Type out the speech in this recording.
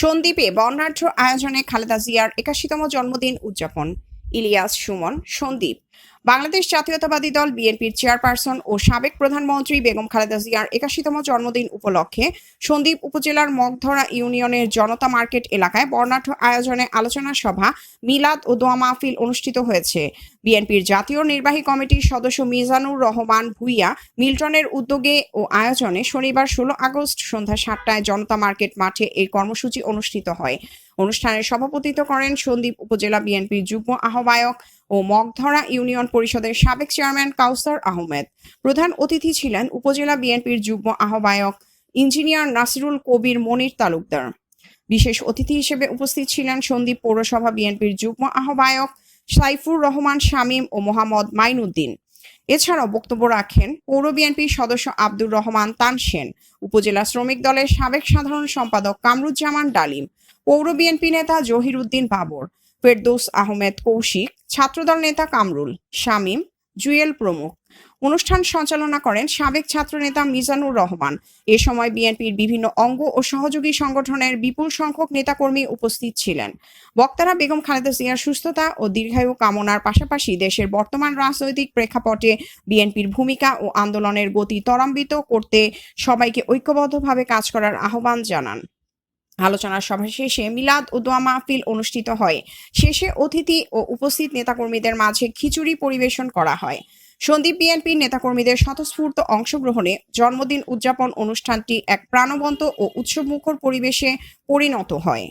সন্দ্বীপে বর্ণাঢ্য আয়োজনে খালেদা জিয়ার একাশিতম জন্মদিন উদযাপন। ইলিয়াস সুমন সন্দ্বীপ বাংলাদেশ জাতীয়তাবাদী দল বিএনপির চেয়ারপারসন ও সাবেক প্রধানমন্ত্রী বেগম খালেদা জিয়ার একাশিতম জন্মদিন উপলক্ষে সন্দ্বীপ উপজেলার মগধরা ইউনিয়নের জনতা মার্কেট এলাকায় বর্ণাঢ্য আয়োজনে আলোচনা সভা, মিলাদ ও দোয়া মাহফিল অনুষ্ঠিত হয়েছে। বিএনপির জাতীয় নির্বাহী কমিটির সদস্য মিজানুর রহমান ভুইয়া মিল্টনের উদ্যোগে ও আয়োজনে শনিবার ষোলো আগস্ট সন্ধ্যা সাতটায় জনতা মার্কেট মাঠে এই কর্মসূচি অনুষ্ঠিত হয়। অনুষ্ঠানে সভাপতিত্ব করেন সন্দ্বীপ উপজেলা বিএনপির যুগ্ম আহ্বায়ক ও মগধরা ইউনিয়ন পরিষদের সাবেক চেয়ারম্যান কাউসার আহমেদ। প্রধান অতিথি ছিলেন উপজেলা বিএনপির যুগ্ম আহ্বায়ক ইঞ্জিনিয়ার নাসিরুল কবির মনির তালুকদার। বিশেষ অতিথি হিসেবে উপস্থিত ছিলেন সন্দীপ পৌরসভা বিএনপির যুগ্ম আহ্বায়ক সাইফুর রহমান, শামীম ও মোহাম্মদ মাইনুদ্দিন। এছাড়াও বক্তব্য রাখেন পৌর বিএনপির সদস্য আব্দুর রহমান তানসেন উপজেলা শ্রমিক দলের সাবেক সাধারণ সম্পাদক কামরুজ্জামান ডালিম, পৌর বিএনপি নেতা জহির উদ্দিন বাবর ফেরদৌস আহমেদ কৌশিক, ছাত্রদল নেতা কামরুল, শামীম, জুয়েল প্রমুখ। অনুষ্ঠান সঞ্চালনা করেন সাবেক ছাত্রনেতা মিজানুর রহমান। এ সময় বিএনপির বিভিন্ন অঙ্গ ও সহযোগী সংগঠনের বিপুল সংখ্যক নেতাকর্মী উপস্থিত ছিলেন। বক্তারা বেগম খালেদা জিয়ার সুস্থতা ও দীর্ঘায়ু কামনার পাশাপাশি দেশের বর্তমান রাজনৈতিক প্রেক্ষাপটে বিএনপির ভূমিকা ও আন্দোলনের গতি ত্বরান্বিত করতে সবাইকে ঐক্যবদ্ধভাবে কাজ করার আহ্বান জানান। আলোচনা সভা শেষে মিলাদ ও দোয়া মাহফিল অনুষ্ঠিত হয়। শেষে অতিথি ও উপস্থিত নেতাকর্মীদের মাঝে খিচুড়ি পরিবেশন করা হয়। সন্দীপ বিএনপির নেতাকর্মীদের স্বতঃস্ফূর্ত অংশগ্রহণে জন্মদিন উদযাপন অনুষ্ঠানটি এক প্রাণবন্ত ও উৎসবমুখর পরিবেশে পরিণত হয়।